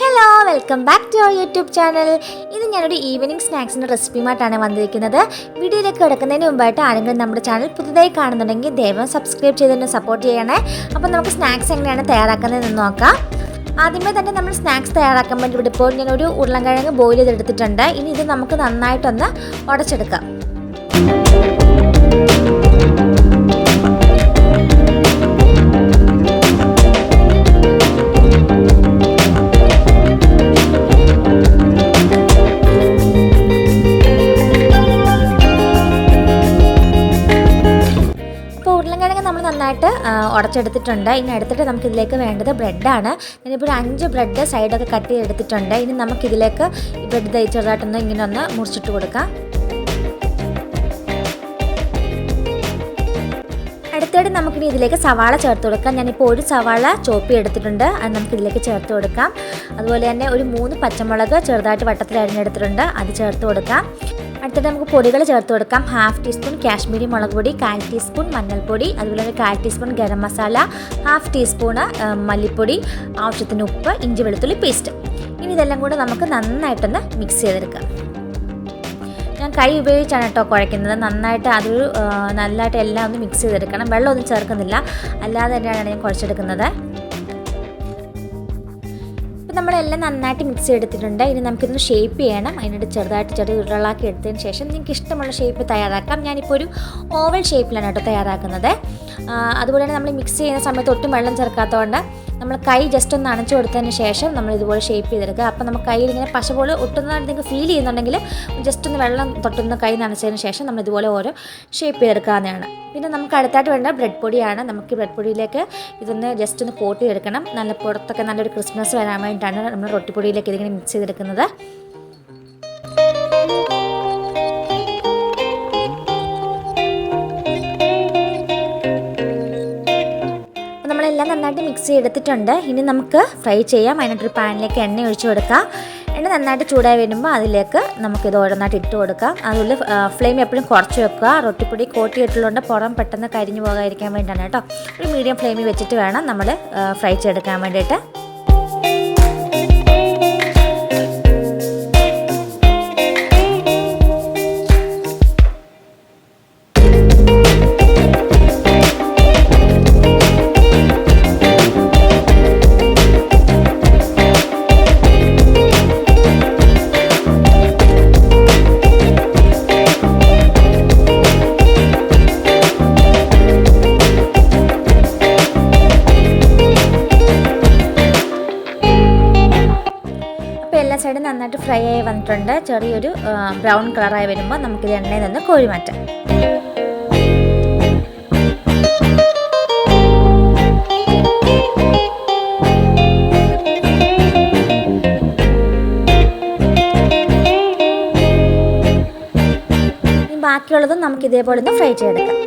Hello welcome back to our YouTube channel ഇത് ഞാനൊരു evening സ്നാക്സിന്റെ റെസിപ്പിയുമായിട്ടാണ് വന്നിരിക്കുന്നത്. വീഡിയോയിലേക്ക് കിടക്കുന്നതിന് മുമ്പായിട്ട് ആരെങ്കിലും നമ്മുടെ ചാനൽ പുതുതായി കാണുന്നുണ്ടെങ്കിൽ ദയവായി സബ്സ്ക്രൈബ് ചെയ്ത് തന്നെ സപ്പോർട്ട് ചെയ്യണേ. അപ്പോൾ നമുക്ക് സ്നാക്സ് എങ്ങനെയാണ് തയ്യാറാക്കുന്നതെന്ന് നോക്കാം. ആദ്യമേ തന്നെ നമ്മൾ സ്നാക്സ് തയ്യാറാക്കാൻ വേണ്ടി ഇവിടെ ഇപ്പോൾ ഞാനൊരു ഉരുളൻകിഴങ്ങ് ബോയിൽ ചെയ്തെടുത്തിട്ടുണ്ട്. ഇനി ഇത് നമുക്ക് നന്നായിട്ടൊന്ന് ഉടച്ചെടുക്കാം. ഉടച്ചെടുത്തിട്ടുണ്ട്. ഇനി എടുത്തിട്ട് നമുക്ക് ഇതിലേക്ക് വേണ്ടത് ബ്രെഡാണ്. ഞാനിപ്പോൾ ഒരു അഞ്ച് ബ്രെഡ് സൈഡൊക്കെ കട്ട് ചെയ്തെടുത്തിട്ടുണ്ട്. ഇനി നമുക്കിതിലേക്ക് ബ്രെഡ് തയ്ച്ചതായിട്ടൊന്ന് ഇങ്ങനെ ഒന്ന് മുറിച്ചിട്ട് കൊടുക്കാം. അടുത്തായിട്ട് നമുക്കിനി ഇതിലേക്ക് സവാള ചേർത്ത് കൊടുക്കാം. ഞാനിപ്പോൾ ഒരു സവാള ചോപ്പി എടുത്തിട്ടുണ്ട് അത് നമുക്ക് ഇതിലേക്ക് ചേർത്ത് കൊടുക്കാം. അതുപോലെ തന്നെ ഒരു മൂന്ന് പച്ചമുളക് ചെറുതായിട്ട് വട്ടത്തിൽ അരിഞ്ഞെടുത്തിട്ടുണ്ട്. അത് ചേർത്ത് കൊടുക്കാം. അടുത്തിട്ട് നമുക്ക് പൊടികൾ ചേർത്ത് കൊടുക്കാം. ഹാഫ് ടീസ്പൂൺ കാശ്മീരി മുളക് പൊടി കാൽ ടീസ്പൂൺ മഞ്ഞൾപ്പൊടി അതുപോലെ ഒരു കാൽ teaspoon garam masala half teaspoon മല്ലിപ്പൊടി ആവശ്യത്തിന് ഉപ്പ് ഇഞ്ചി വെളുത്തുള്ളി പേസ്റ്റ് ഇനി ഇതെല്ലാം കൂടെ നമുക്ക് നന്നായിട്ടൊന്ന് മിക്സ് ചെയ്തെടുക്കാം. ഞാൻ കൈ ഉപയോഗിച്ചാണ് കേട്ടോ കുഴയ്ക്കുന്നത്. നന്നായിട്ട് അതൊരു നല്ലതായിട്ട് എല്ലാം ഒന്ന് മിക്സ് ചെയ്തെടുക്കണം. വെള്ളമൊന്നും ചേർക്കുന്നില്ല. അല്ലാതെ തന്നെയാണ് ഞാൻ കുഴച്ചെടുക്കുന്നത്. ഇപ്പം നമ്മളെല്ലാം നന്നായിട്ട് മിക്സ് ചെയ്തെടുത്തിട്ടുണ്ട്. ഇനി നമുക്കിതൊന്ന് ഷേപ്പ് ചെയ്യണം. അതിനായിട്ട് ചെറുതായിട്ട് ചെറിയ ഉരുളാക്കി എടുത്തതിന് ശേഷം നിങ്ങൾക്ക് ഇഷ്ടമുള്ള ഷേപ്പ് തയ്യാറാക്കാം. ഞാനിപ്പോൾ ഒരു ഓവൽ ഷേപ്പിലാണ് കേട്ടോ തയ്യാറാക്കുന്നത്. അതുപോലെ തന്നെ നമ്മൾ മിക്സ് ചെയ്യുന്ന സമയത്ത് ഒട്ടും വെള്ളം ചേർക്കാത്തതുകൊണ്ട് നമ്മൾ കൈ ജസ്റ്റ് ഒന്ന് അണച്ചു കൊടുത്തതിന് ശേഷം നമ്മൾ ഇതുപോലെ ഷേപ്പ് ചെയ്തെടുക്കുക. അപ്പോൾ നമ്മൾ കയ്യിൽ ഇങ്ങനെ പശ പോലെ ഒട്ടുന്നതായിട്ട് നിങ്ങൾക്ക് ഫീൽ ചെയ്യുന്നുണ്ടെങ്കിൽ ജസ്റ്റ് ഒന്ന് വെള്ളം തൊട്ടുന്ന കൈ നനച്ചതിന് ശേഷം നമ്മൾ ഇതുപോലെ ഓരോ ഷേപ്പ് ചെയ്തെടുക്കാവുന്നതാണ്. പിന്നെ നമുക്ക് അടുത്തായിട്ട് വേണ്ട ബ്രെഡ് പൊടിയാണ്. നമുക്ക് ബ്രെഡ് പൊടിയിലേക്ക് ഇതൊന്ന് ജസ്റ്റ് ഒന്ന് കോട്ട് ചെയ്തെടുക്കണം. നല്ല പുറത്തൊക്കെ നല്ലൊരു ക്രിസ്മസ് വരാൻ വേണ്ടിയിട്ടാണ് നമ്മൾ റൊട്ടിപ്പൊടിയിലേക്ക് ഇതിങ്ങനെ മിക്സ് ചെയ്തെടുക്കുന്നത്. നമ്മളെല്ലാം നന്നായിട്ട് മിക്സ് ചെയ്തെടുത്തിട്ടുണ്ട്. ഇനി നമുക്ക് ഫ്രൈ ചെയ്യാം. അതിനായിട്ടൊരു പാനിലേക്ക് എണ്ണ ഒഴിച്ചു കൊടുക്കാം. എണ്ണ നന്നായിട്ട് ചൂടായി വരുമ്പോൾ അതിലേക്ക് നമുക്കിത് ഓരോന്നായിട്ട് ഇട്ട് കൊടുക്കാം. അതുപോലെ ഫ്ലെയിം എപ്പോഴും കുറച്ച് വെക്കുക. റൊട്ടിപ്പൊടി കോട്ടി ഇട്ടുള്ളതുകൊണ്ട് പുറം പെട്ടെന്ന് കരിഞ്ഞു പോകാതിരിക്കാൻ വേണ്ടിയിട്ടാണ് കേട്ടോ. ഒരു മീഡിയം ഫ്ലെയിമിൽ വെച്ചിട്ട് വേണം നമ്മൾ ഫ്രൈ ചെയ്തെടുക്കാൻ വേണ്ടിയിട്ട്. സൈഡും നന്നായിട്ട് ഫ്രൈ ആയി വന്നിട്ടുണ്ട്. ചെറിയൊരു ബ്രൗൺ കളറായി വരുമ്പോൾ നമുക്കിത് എണ്ണയിൽ നിന്ന് കോഴി മാറ്റാം. ബാക്കിയുള്ളതും നമുക്ക് ഇതേപോലെ ഒന്ന് ഫ്രൈ ചെയ്തെടുക്കാം.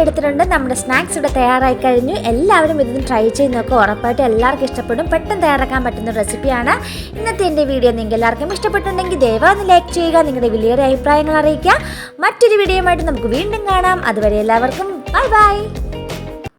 ഫ്രൈ നമ്മുടെ സ്നാക്സ് ഇവിടെ തയ്യാറായി കഴിഞ്ഞു. എല്ലാവരും ഇതൊന്ന് ട്രൈ ചെയ്ത് നോക്കുക ഉറപ്പായിട്ട് എല്ലാവർക്കും ഇഷ്ടപ്പെടും. പെട്ടെന്ന് തയ്യാറാക്കാൻ പറ്റുന്ന റെസിപ്പിയാണ് ഇന്നത്തെ എന്റെ വീഡിയോ നിങ്ങൾക്ക് എല്ലാവർക്കും ഇഷ്ടപ്പെട്ടുണ്ടെങ്കിൽ ദയവായി ഒന്ന് ലൈക്ക് ചെയ്യുക. നിങ്ങളുടെ വലിയൊരു അഭിപ്രായങ്ങൾ അറിയിക്കുക. മറ്റൊരു വീഡിയോയുമായിട്ട് നമുക്ക് വീണ്ടും കാണാം. അതുവരെ എല്ലാവർക്കും ബൈ ബൈ